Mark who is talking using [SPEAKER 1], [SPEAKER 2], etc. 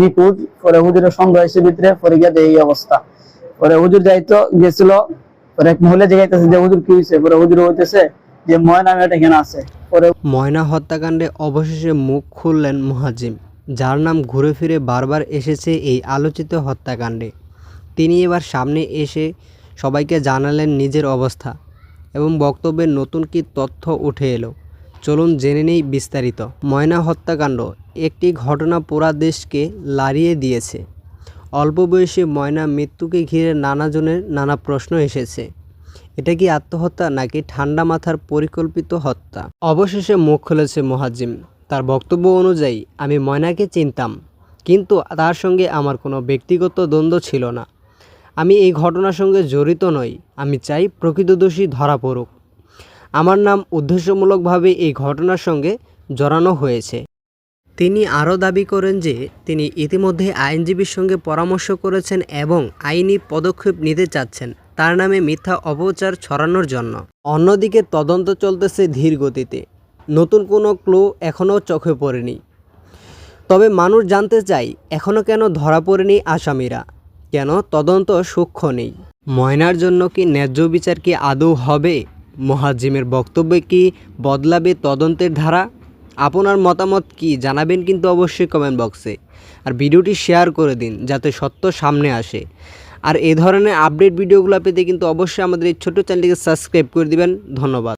[SPEAKER 1] নিখোঁজ। পরে হুজুরের সংগ্রহ এসে ভিতরে, পরে গিয়ে এই অবস্থা। পরে হুজুর যাইতো, গেছিল, পরে এক মহিলা জিজ্ঞাসা যে হুজুর কি হয়েছে পরে হুজুর হইতেছে যে, ময়না মেয়েটা এখানে আছে। পরে
[SPEAKER 2] ময়না হত্যাকাণ্ডে অবশেষে মুখ খুললেন মুহাজিম, যার নাম ঘুরে ফিরে বারবার এসেছে এই আলোচিত হত্যাকাণ্ডে। তিনি এবার সামনে এসে সবাইকে জানালেন নিজের অবস্থা এবং বক্তব্যের নতুন কি তথ্য উঠে এলো। চলুন জেনে নেই বিস্তারিত। ময়না হত্যাকাণ্ড, একটি ঘটনা পুরা দেশকে লাড়িয়ে দিয়েছে। অল্প বয়সে ময়না মৃত্যুকে ঘিরে নানাজনের নানা প্রশ্ন এসেছে। এটা কি আত্মহত্যা নাকি ঠান্ডা মাথার পরিকল্পিত হত্যা? অবশেষে মুখ খুলেছে মোহাজিম তার বক্তব্য অনুযায়ী, আমি ময়নাকে চিনতাম, কিন্তু তার সঙ্গে আমার কোনো ব্যক্তিগত দ্বন্দ্ব ছিল না। আমি এই ঘটনার সঙ্গে জড়িত নই। আমি চাই প্রকৃত দোষী ধরা পড়ুক। আমার নাম উদ্দেশ্যমূলকভাবে এই ঘটনার সঙ্গে জড়ানো হয়েছে। তিনি আরও দাবি করেন যে, তিনি ইতিমধ্যে আইনজীবীর সঙ্গে পরামর্শ করেছেন এবং আইনি পদক্ষেপ নিতে চাচ্ছেন। তার নামে মিথ্যা অপচার ছড়ানোর জন্য। অন্যদিকে তদন্ত চলতেছে ধীর গতিতে। নতুন কোনো ক্লু এখনও চোখে পড়েনি। তবে মানুষ জানতে চাই এখনও কেন ধরা পড়েনি আসামিরা? কেন তদন্ত সূক্ষ্ম নেই? ময়নার জন্য কি ন্যায্য বিচার কি আদৌ হবে? মহাজিমের বক্তব্যে কি বদলাবে তদন্তের ধারা? আপনার মতামত কি জানাবেন কিন্তু অবশ্যই কমেন্ট বক্সে আর ভিডিওটি শেয়ার করে দিন, যাতে সত্য সামনে আসে। আর এ ধরনের আপডেট ভিডিওগুলো পেতে কিন্তু অবশ্যই আমাদের এই ছোট্ট চ্যানেলটিকে সাবস্ক্রাইব করে দিবেন। ধন্যবাদ।